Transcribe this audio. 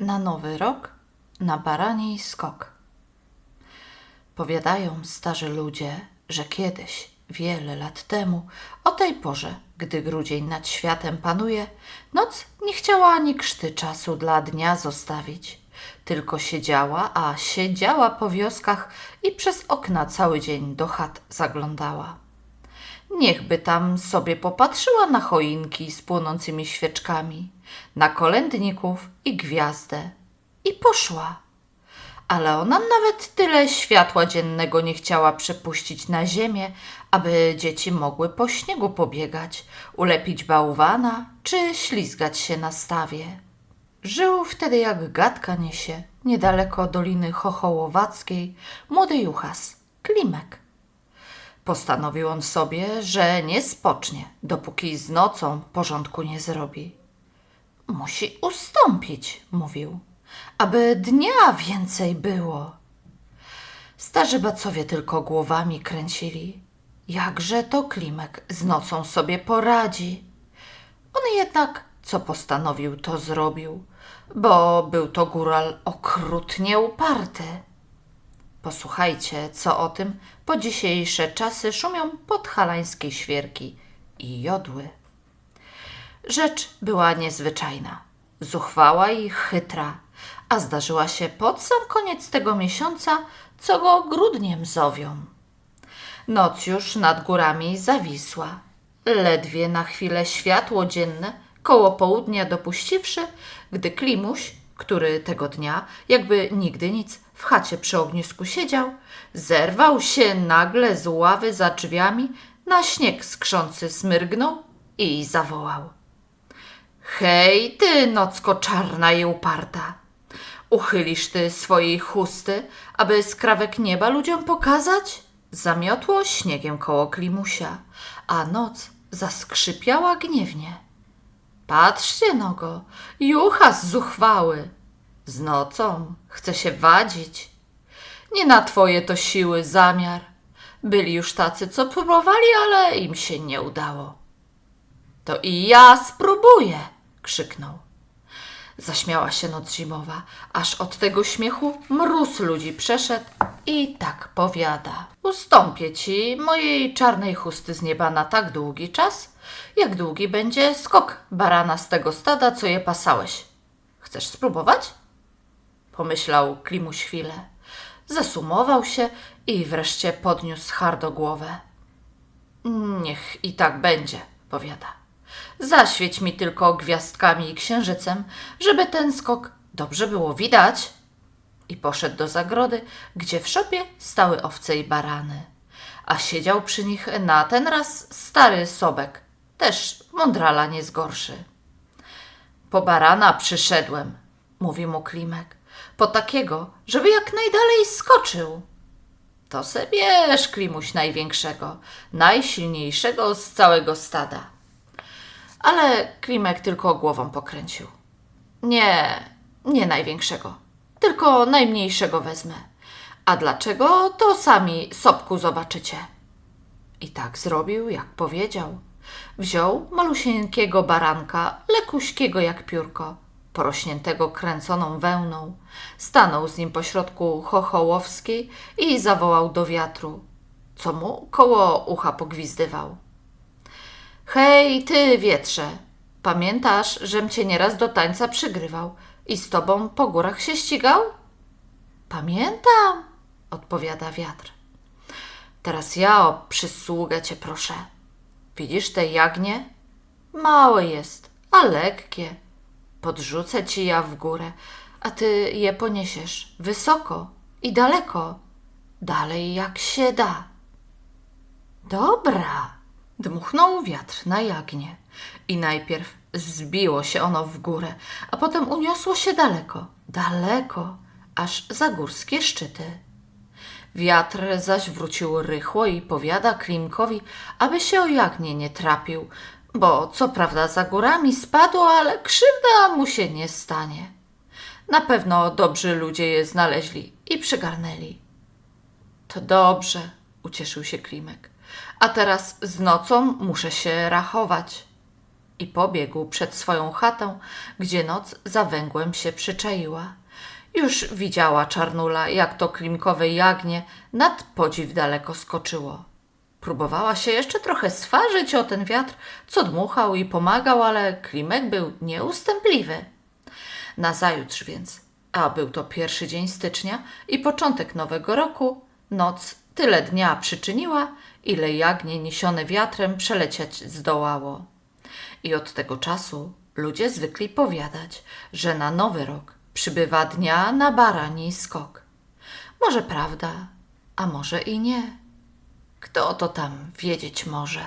Na nowy rok, na baraniej skok. Powiadają starzy ludzie, że kiedyś, wiele lat temu, o tej porze, gdy grudzień nad światem panuje, noc nie chciała ani krzty czasu dla dnia zostawić. Tylko siedziała, a siedziała po wioskach i przez okna cały dzień do chat zaglądała. Niechby tam sobie popatrzyła na choinki z płonącymi świeczkami, na kolędników i gwiazdę. I poszła. Ale ona nawet tyle światła dziennego nie chciała przepuścić na ziemię, aby dzieci mogły po śniegu pobiegać, ulepić bałwana czy ślizgać się na stawie. Żył wtedy jak gadka niesie, niedaleko Doliny Chochołowackiej, młody juchas, Klimek. Postanowił on sobie, że nie spocznie, dopóki z nocą porządku nie zrobi. Musi ustąpić, mówił, aby dnia więcej było. Starzy bacowie tylko głowami kręcili. Jakże to Klimek z nocą sobie poradzi? On jednak, co postanowił, to zrobił, bo był to góral okrutnie uparty. Posłuchajcie, co o tym po dzisiejsze czasy szumią podhalańskie świerki i jodły. Rzecz była niezwyczajna, zuchwała i chytra, a zdarzyła się pod sam koniec tego miesiąca, co go grudniem zowią. Noc już nad górami zawisła. Ledwie na chwilę światło dzienne, koło południa dopuściwszy, gdy Klimuś, który tego dnia, jakby nigdy nic, w chacie przy ognisku siedział, zerwał się nagle z ławy za drzwiami, na śnieg skrzący smyrgnął i zawołał. Hej, ty nocko czarna i uparta! Uchylisz ty swojej chusty, aby skrawek nieba ludziom pokazać? Zamiotło śniegiem koło Klimusia, a noc zaskrzypiała gniewnie. Patrzcie nogo, juchas zuchwały. Z nocą chce się wadzić. Nie na twoje to siły zamiar. Byli już tacy, co próbowali, ale im się nie udało. To i ja spróbuję, krzyknął. Zaśmiała się noc zimowa, aż od tego śmiechu mróz ludzi przeszedł i tak powiada. Ustąpię ci mojej czarnej chusty z nieba na tak długi czas, jak długi będzie skok barana z tego stada, co je pasałeś. Chcesz spróbować? Pomyślał Klimuś chwilę. Zasumował się i wreszcie podniósł hardo głowę. Niech i tak będzie, powiada. Zaświeć mi tylko gwiazdkami i księżycem, żeby ten skok dobrze było widać. I poszedł do zagrody, gdzie w szopie stały owce i barany. A siedział przy nich na ten raz stary sobek, też mądrala nie zgorszy. Po barana przyszedłem, mówi mu Klimek, po takiego, żeby jak najdalej skoczył. To se bierz, Klimuś, największego, najsilniejszego z całego stada. Ale Klimek tylko głową pokręcił. Nie, nie największego, tylko najmniejszego wezmę. A dlaczego, to sami sobku zobaczycie. I tak zrobił, jak powiedział. Wziął malusieńkiego baranka, lekuśkiego jak piórko, porośniętego kręconą wełną, stanął z nim pośrodku chochołowskiej i zawołał do wiatru, co mu koło ucha pogwizdywał. Hej, ty wietrze, pamiętasz, żem cię nieraz do tańca przygrywał i z tobą po górach się ścigał? Pamiętam, odpowiada wiatr. Teraz ja o przysługę cię proszę. Widzisz te jagnie? Małe jest, a lekkie. Podrzucę ci ja w górę, a ty je poniesiesz wysoko i daleko, dalej jak się da. Dobra, dmuchnął wiatr na jagnię i najpierw zbiło się ono w górę, a potem uniosło się daleko, daleko, aż za górskie szczyty. Wiatr zaś wrócił rychło i powiada Klimkowi, aby się o jagnię nie trapił, bo co prawda za górami spadło, ale krzywda mu się nie stanie. Na pewno dobrzy ludzie je znaleźli i przygarnęli. To dobrze, ucieszył się Klimek. A teraz z nocą muszę się rachować. I pobiegł przed swoją chatę, gdzie noc za węgłem się przyczaiła. Już widziała czarnula, jak to klimkowe jagnię nad podziw daleko skoczyło. Próbowała się jeszcze trochę swarzyć o ten wiatr, co dmuchał i pomagał, ale klimek był nieustępliwy. Nazajutrz więc, a był to pierwszy dzień stycznia i początek nowego roku, noc tyle dnia przyczyniła, ile jagnię niesione wiatrem przelecieć zdołało. I od tego czasu ludzie zwykli powiadać, że na nowy rok przybywa dnia na barani skok. Może prawda, a może i nie. Kto to tam wiedzieć może?